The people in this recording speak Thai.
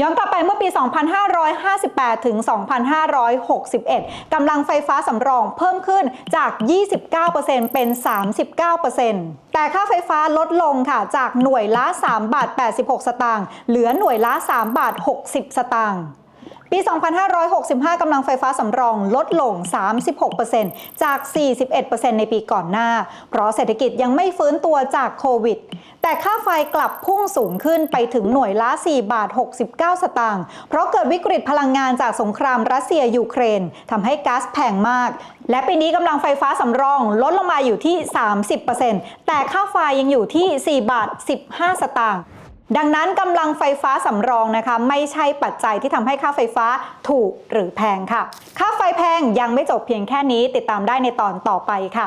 ย้อนกลับไปเมื่อปี 2558 ถึง 2561 กำลังไฟฟ้าสำรองเพิ่มขึ้นจาก 29%เป็น 39%แต่ค่าไฟฟ้าลดลงค่ะจากหน่วยละ 3 บาท 86 สตางค์ เหลือหน่วยละ 3 บาท 60 สตางค์ ปี 2565 กำลังไฟฟ้าสำรองลดลง 36%จาก 41%ในปีก่อนหน้า เพราะเศรษฐกิจยังไม่ฟื้นตัวจากโควิด แต่ค่าไฟกลับพุ่งสูงขึ้นไปถึงหน่วยละ 4 บาท 69 สตางค์ เพราะเกิดวิกฤตพลังงานจากสงครามรัสเซียยูเครนทำให้ก๊าซแพงมาก และปีนี้กำลังไฟฟ้าสำรองลดลงมาอยู่ที่ 30%แต่ค่าไฟยังอยู่ที่ 4 บาท 15 สตางค์ ดังนั้นกำลังไฟฟ้าสำรองนะคะ ไม่ใช่ปัจจัยที่ทำให้ค่าไฟฟ้าถูกหรือแพงค่ะ ค่าไฟแพงยังไม่จบเพียงแค่นี้ติดตามได้ในตอนต่อไปค่ะ